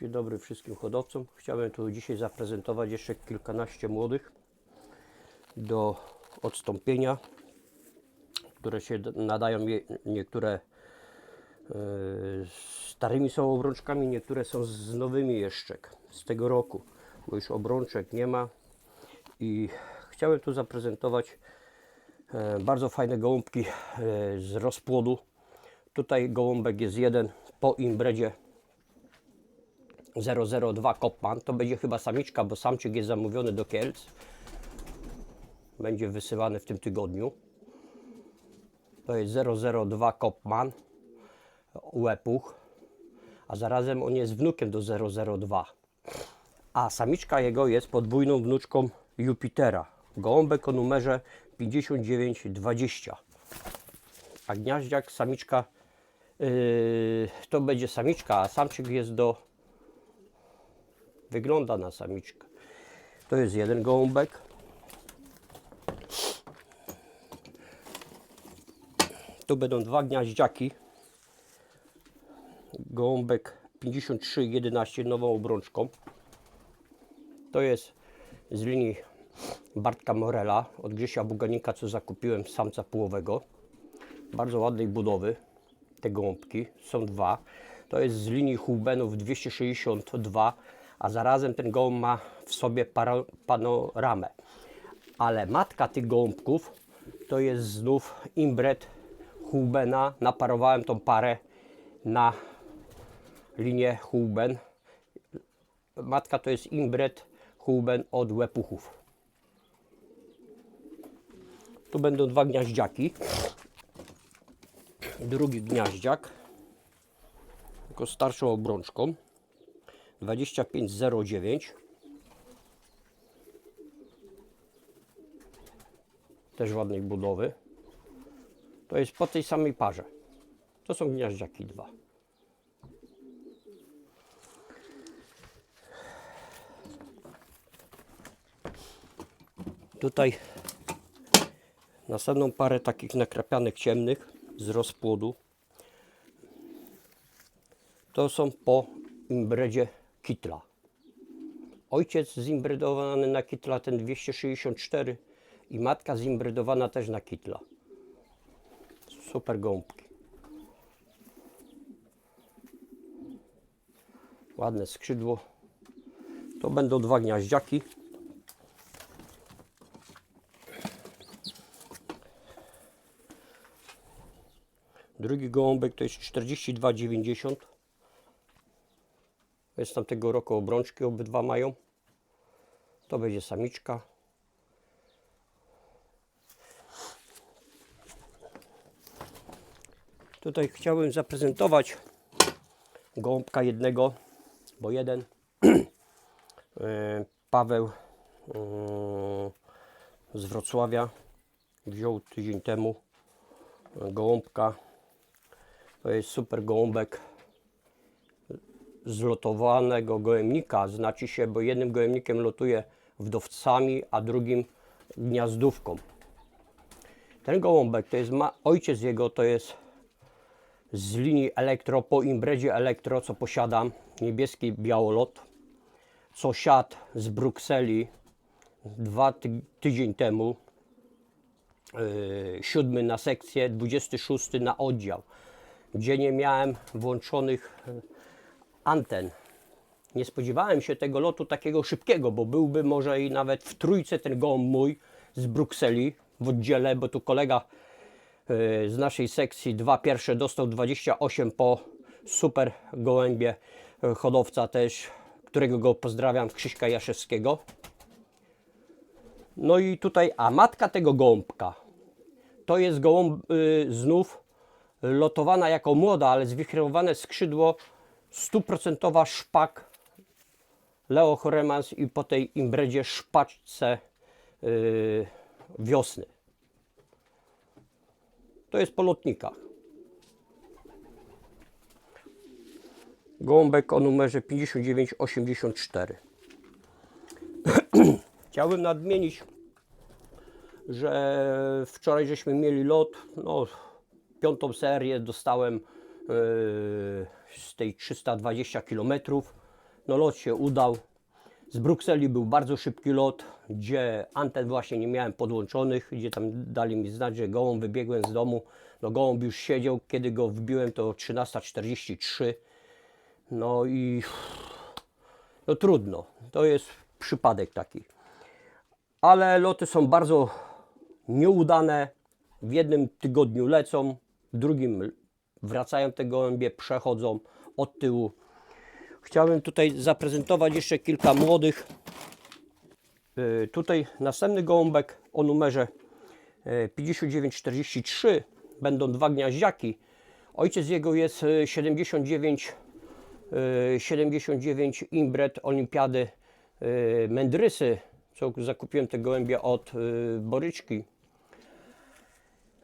Dzień dobry wszystkim hodowcom. Chciałem tu dzisiaj zaprezentować jeszcze kilkanaście młodych do odstąpienia, które się nadają. Niektóre e, starymi są obrączkami, niektóre są z nowymi jeszcze z tego roku, bo już obrączek nie ma. I chciałem tu zaprezentować e, bardzo fajne gołąbki e, z rozpłodu. Tutaj gołąbek jest jeden po imbredzie 002 Kopman. To będzie chyba samiczka, bo samczyk jest zamówiony do Kielc. Będzie wysyłany w tym tygodniu. To jest 002 Kopman Łepuch, a zarazem on jest wnukiem do 002. A samiczka jego jest podwójną wnuczką Jupitera. Gołąbek o numerze 5920. A gniaździak, samiczka, yy, to będzie samiczka, a samczyk jest do Wygląda na samiczkę. To jest jeden gołąbek. Tu będą dwa gniaździaki. Gołąbek 5311 nową obrączką. To jest z linii Bartka Morela od Grzesia Buganika, co zakupiłem samca połowego. Bardzo ładnej budowy te gołąbki. Są dwa. To jest z linii Hubenów 262, a zarazem ten gołąb ma w sobie panoramę. Ale matka tych gołąbków to jest znów imbret Hubena. Naparowałem tą parę na linię Huben. Matka to jest imbret Huben od Łepuchów. Tu będą dwa gniaździaki. Drugi gniaździak tylko starszą obrączką 2509 też ładnej budowy. To jest po tej samej parze. To są gniaździaki dwa. Tutaj następną parę takich nakrapianych ciemnych z rozpłodu. To są po imbredzie kitla. Ojciec zimbredowany na kitla ten 264 i matka zimbredowana też na kitla. Super gąbki. Ładne skrzydło. To będą dwa gniaździaki. Drugi gołąbek to jest 42,90. Jest tam tego roku obrączki, obydwa mają. To będzie samiczka. Tutaj chciałem zaprezentować gołąbka jednego, bo jeden e, Paweł e, z Wrocławia wziął tydzień temu gołąbka. To jest super gołąbek zlotowanego gołębnika, znaczy się, bo jednym gołębnikiem lotuje wdowcami, a drugim gniazdówką. Ten gołąbek to jest ma, ojciec jego to jest z linii elektro po imbredzie elektro, co posiadam, niebieski białolot, co siadł z Brukseli dwa ty, tydzień temu, yy, siódmy na sekcję, 26 na oddział, gdzie nie miałem włączonych yy, anten. Nie spodziewałem się tego lotu takiego szybkiego, bo byłby może i nawet w trójce ten gołąb mój z Brukseli w oddziale, bo tu kolega yy, z naszej sekcji dwa pierwsze dostał 28 po super gołębie yy, hodowca też, którego go pozdrawiam, Krzyśka Jaszewskiego. No i tutaj, a matka tego gołąbka to jest gołąb yy, znów lotowana jako młoda, ale zwichrowane skrzydło stuprocentowa szpak Leo Horemans i po tej imbredzie szpaczce yy, wiosny. To jest po lotnikach. Gołąbek o numerze 5984. Chciałbym nadmienić, że wczoraj żeśmy mieli lot, no, piątą serię dostałem z tej 320 km No lot się udał. Z Brukseli był bardzo szybki lot, gdzie anten właśnie nie miałem podłączonych, gdzie tam dali mi znać, że gołąb wybiegłem z domu. No gołąb już siedział, kiedy go wbiłem to 13.43. No i no trudno, to jest przypadek taki. Ale loty są bardzo nieudane. W jednym tygodniu lecą, w drugim wracają te gołębie, przechodzą od tyłu. Chciałbym tutaj zaprezentować jeszcze kilka młodych. Yy, Tutaj następny gołąbek o numerze yy, 5943. Będą dwa gniaździaki. Ojciec jego jest yy, 79 yy, 79 Imbret Olimpiady Mędrysy, co zakupiłem te gołębie od Boryczki.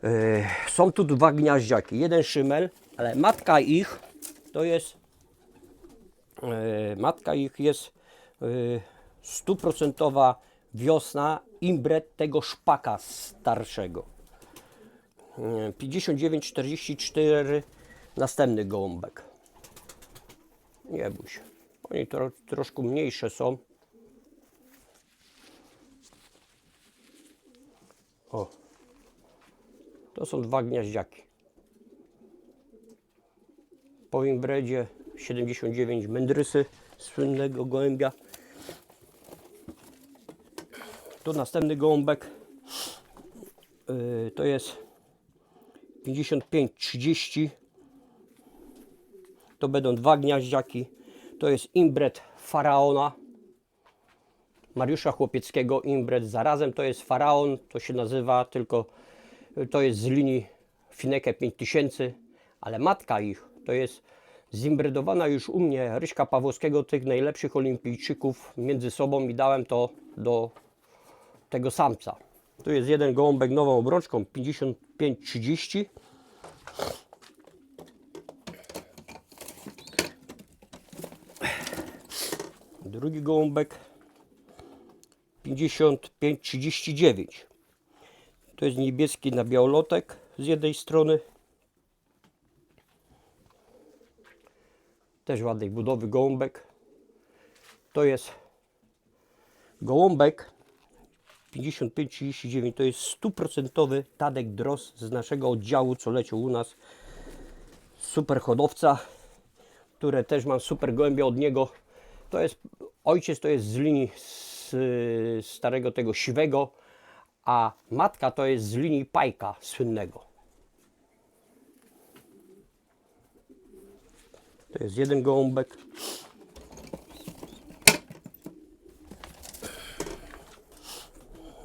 Yy, Są tu dwa gniaździaki, jeden szymel, ale matka ich to jest yy, matka ich jest yy, stuprocentowa wiosna Imbret tego szpaka starszego. Yy, 59-44 następny gołąbek. Nie bój się. Oni tro, troszkę mniejsze są. O. To są dwa gniaździaki. Po imbredzie 79 mędrysy słynnego gołębia. Tu następny gołąbek. Yy, to jest 55-30 to będą dwa gniaździaki. To jest imbret faraona. Mariusza Chłopieckiego imbret. Zarazem to jest faraon, to się nazywa, tylko to jest z linii Fineke 5000, ale matka ich to jest zimbredowana już u mnie Ryśka Pawłowskiego, tych najlepszych olimpijczyków między sobą i dałem to do tego samca. Tu jest jeden gołąbek nową obrączką 55-30. Drugi gołąbek 55-39. To jest niebieski na białolotek z jednej strony. Też ładnej budowy gołąbek. To jest gołąbek 55-39. To jest stuprocentowy Tadek Dros z naszego oddziału, co leciał u nas. Super hodowca, które też mam super gołębia od niego. To jest, ojciec to jest z linii z, y, starego tego siwego, a matka to jest z linii pajka słynnego. To jest jeden gołąbek.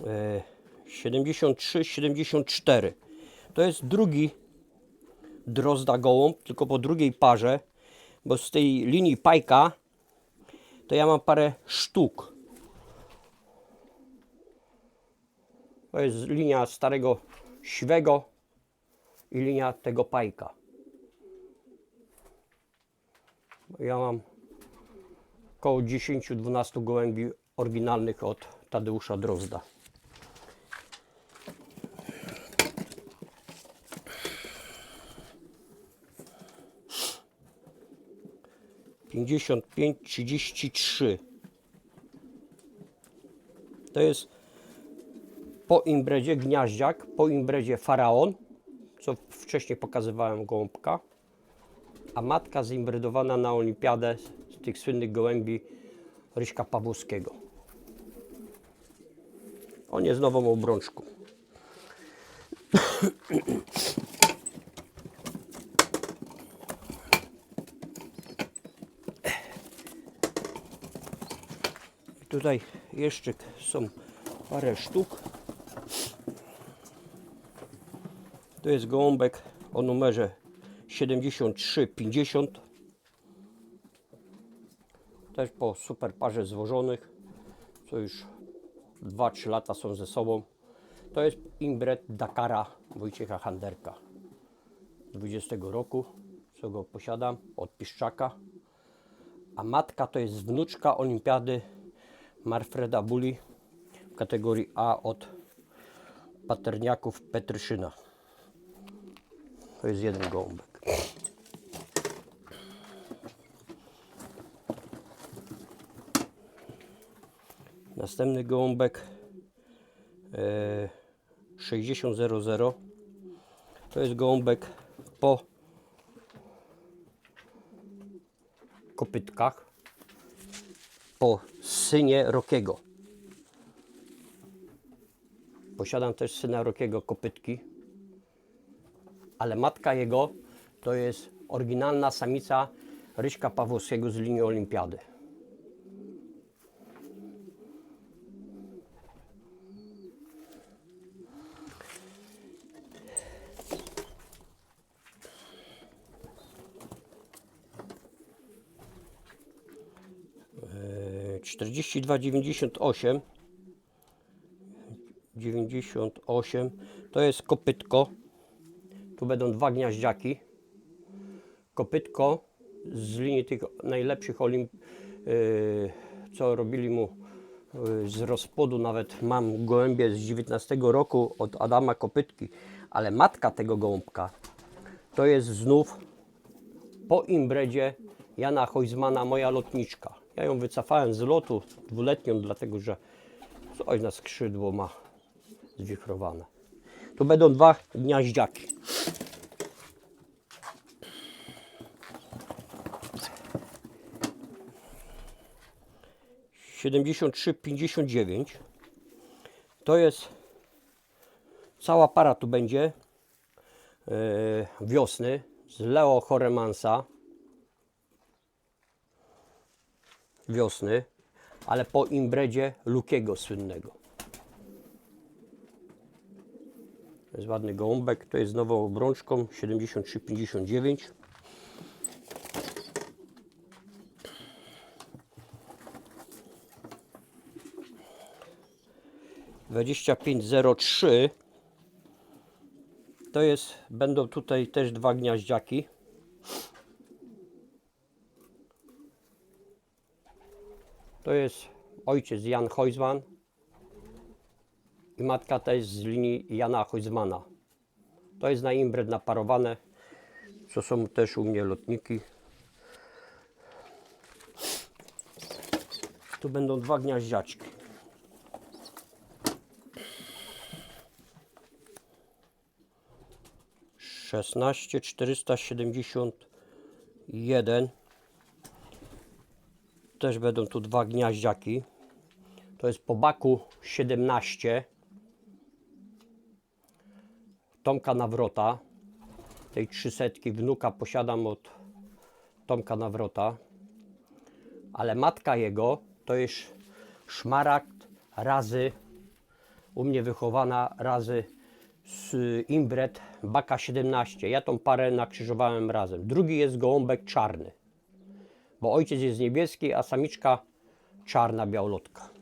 E, 73, 74. To jest drugi drozda gołąb, tylko po drugiej parze, bo z tej linii pajka to ja mam parę sztuk. To jest linia starego siwego i linia tego pajka. Ja mam około 10-12 gołębi oryginalnych od Tadeusza Drozda. Pięćdziesiąt pięć trzydzieści trzy. To jest po imbredzie gniaździak, po imbredzie faraon, co wcześniej pokazywałem gołąbka, a matka zimbredowana na olimpiadę z tych słynnych gołębi Ryśka Pawłowskiego. On jest nową obrączką. Tutaj jeszcze są parę sztuk. To jest gołąbek o numerze 7350. Też po super parze złożonych, co już 2-3 lata są ze sobą. To jest imbret Dakara Wojciecha Handerka 20 roku, co go posiadam od Piszczaka. A matka to jest wnuczka olimpiady Marfreda Buli w kategorii A od paterniaków Petryszyna. To jest jeden gołąbek. Następny gołąbek e, 6000 to jest gołąbek po kopytkach po synie Rokiego. Posiadam też syna Rokiego kopytki, ale matka jego to jest oryginalna samica Ryśka Pawłowskiego z linii Olimpiady. Eee, 42, 98 98 to jest kopytko tu będą dwa gniaździaki kopytko z linii tych najlepszych olimp yy, co robili mu yy, z rozpodu nawet mam gołębie z 19 roku od Adama Kopytki ale matka tego gołąbka to jest znów po imbredzie Jana Hojzmana, moja lotniczka. Ja ją wycofałem z lotu dwuletnią, dlatego że coś na skrzydło ma zwichrowane. Tu będą dwa gniaździaki. Siedemdziesiąt trzy, pięćdziesiąt dziewięć. To jest cała para tu będzie e, wiosny z Leo Horemansa wiosny, ale po imbredzie Lukiego słynnego. To jest ładny gołąbek, to jest z nową obrączką 7359. Dwadzieścia pięć zero trzy to jest, będą tutaj też dwa gniaździaki. To jest ojciec Jan Hojzman i matka też z linii Jana Hojzmana. To jest na imbred naparowane, co są też u mnie lotniki. Tu będą dwa gniaździaczki. Szesnaście czterysta siedemdziesiąt jeden też będą tu dwa gniaździaki. To jest po baku 17. Tomka Nawrota. Tej 300 wnuka posiadam od Tomka Nawrota. Ale matka jego to jest szmaragd razy u mnie wychowana razy z imbret baka 17. Ja tą parę nakrzyżowałem razem. Drugi jest gołąbek czarny bo ojciec jest niebieski, a samiczka czarna białolotka.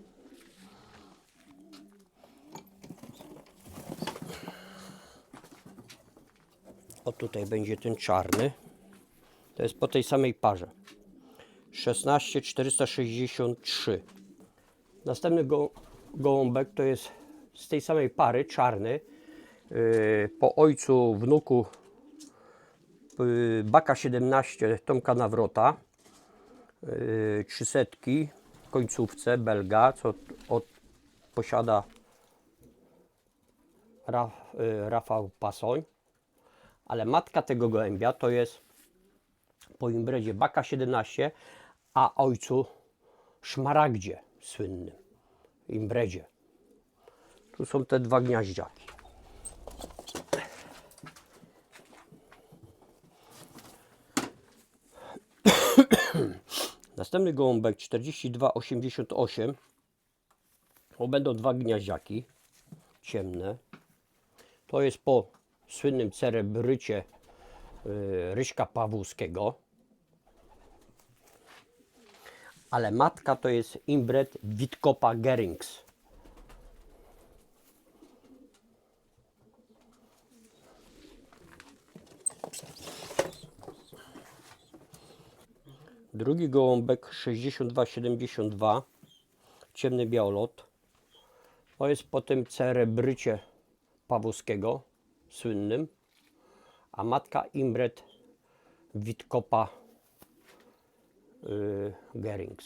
O tutaj będzie ten czarny. To jest po tej samej parze. 16 463. Następny go, gołąbek to jest z tej samej pary, czarny. Yy, po ojcu, wnuku yy, Baka 17 Tomka Nawrota. Yy, trzysetki w końcówce Belga, co od, posiada Raf, yy, Rafał Pasoń, ale matka tego gołębia to jest po imbredzie Baka 17, a ojcu Szmaragdzie słynnym imbredzie. Tu są te dwa gniaździaki. Następny gołąbek 4288. To będą dwa gniaździaki ciemne. To jest po słynnym cerebrycie yy, Ryśka Pawłowskiego. Ale matka to jest imbret Witkopa Gerings. Drugi gołąbek 6272, ciemny białolot. To jest po tym cerebrycie Pawłowskiego, słynnym, a matka Imbret Witkopa y, Gerings.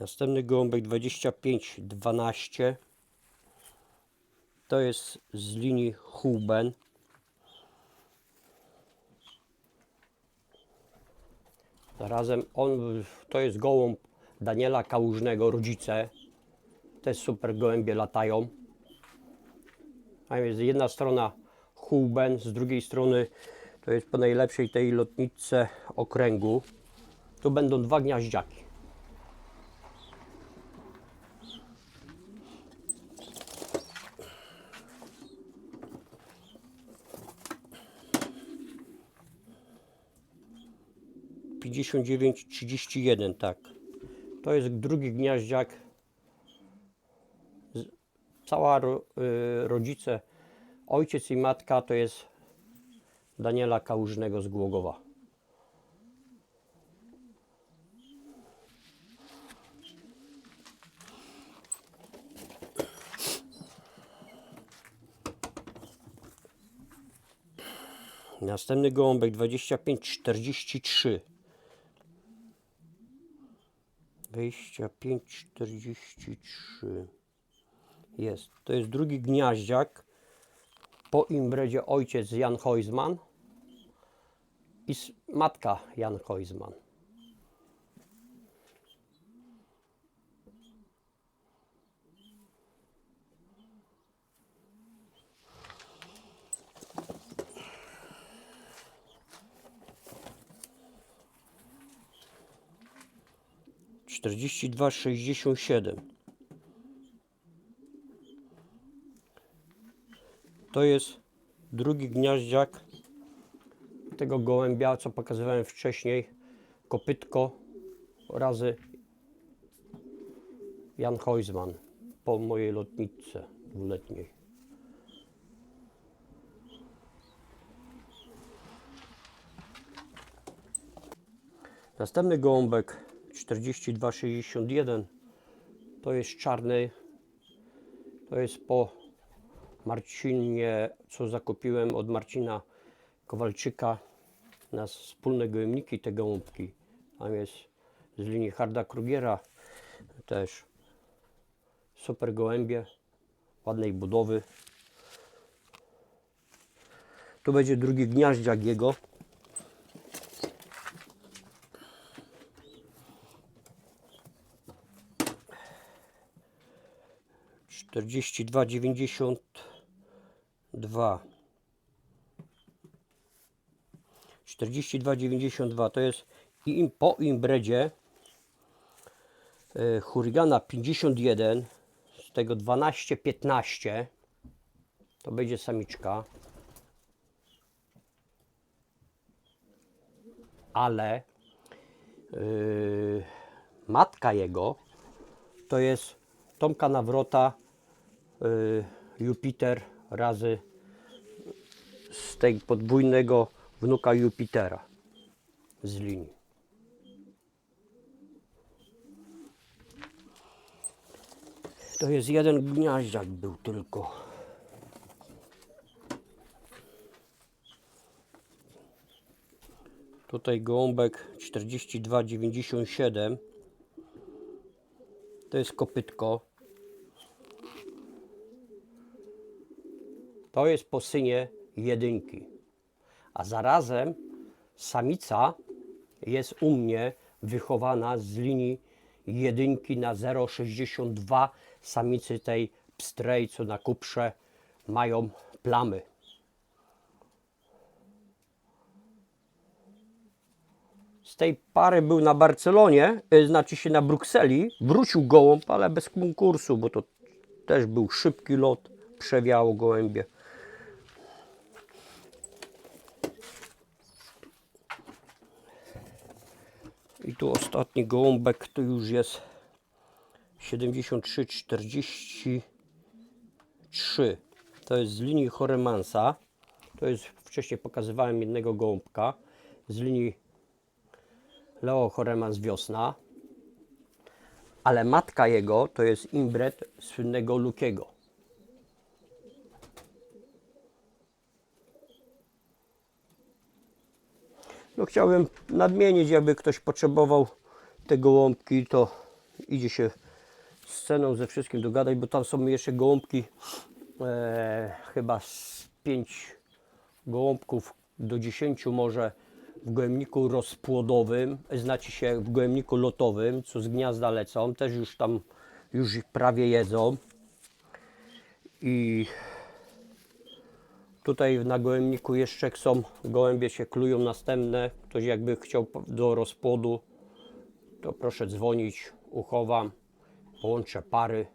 Następny gołąbek 2512 to jest z linii Huben. Zarazem on, to jest gołąb Daniela Kałużnego, rodzice. Też super gołębie latają. A więc jedna strona Huben, z drugiej strony to jest po najlepszej tej lotniczce okręgu. Tu będą dwa gniaździaki. Pięćdziesiąt dziewięć trzydzieści jeden, tak. To jest drugi gniaździak. Cała ro, y, rodzice, ojciec i matka to jest Daniela Kałużnego z Głogowa. Następny gołąbek 2543. 2543. Jest. To jest drugi gniaździak. Po imbredzie ojciec Jan Heusman i matka Jan Heusman. Czterdzieści dwa sześćdziesiąt siedem. To jest drugi gniaździak tego gołębia, co pokazywałem wcześniej. Kopytko razy Jan Heusman po mojej lotniczce dwuletniej. Następny gołąbek 4261 to jest czarny. To jest po Marcinie, co zakupiłem od Marcina Kowalczyka na wspólne gołębniki te gołąbki. Tam jest z linii Harda Krugiera też super gołębie, ładnej budowy. Tu będzie drugi gniaździak jego. Czterdzieści dwa dziewięćdziesiąt dwa. 42,92 to jest im, po imbredzie y, Hurrigana 51 z tego 12-15 to będzie samiczka ale y, matka jego to jest Tomka Nawrota Jupiter razy z tego podwójnego wnuka Jupitera z linii. To jest jeden gniaździak był tylko. Tutaj gołąbek 42,97 to jest kopytko. To jest po synie jedynki a zarazem samica jest u mnie wychowana z linii jedynki na 0,62 samicy tej pstrej, co na kuprze mają plamy. Z tej pary był na Barcelonie, y, znaczy się na Brukseli, wrócił gołąb, ale bez konkursu, bo to też był szybki lot, przewiało gołębie. Tu ostatni gołąbek to już jest 73,43. To jest z linii Choremansa. To jest, wcześniej pokazywałem jednego gołąbka z linii Leo Choremans Wiosna. Ale matka jego to jest imbret słynnego Lukiego. Chciałbym nadmienić, jakby ktoś potrzebował te gołąbki, to idzie się z ceną ze wszystkim dogadać, bo tam są jeszcze gołąbki, e, chyba z 5 gołąbków do 10 może w gołębniku rozpłodowym, znaczy się w gołębniku lotowym, co z gniazda lecą, też już tam już prawie jedzą. I tutaj na gołębniku jeszcze są, gołębie się klują następne. Ktoś jakby chciał do rozpłodu, to proszę dzwonić, uchowam, połączę pary.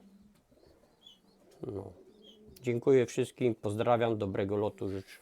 No. Dziękuję wszystkim, pozdrawiam, dobrego lotu życzę.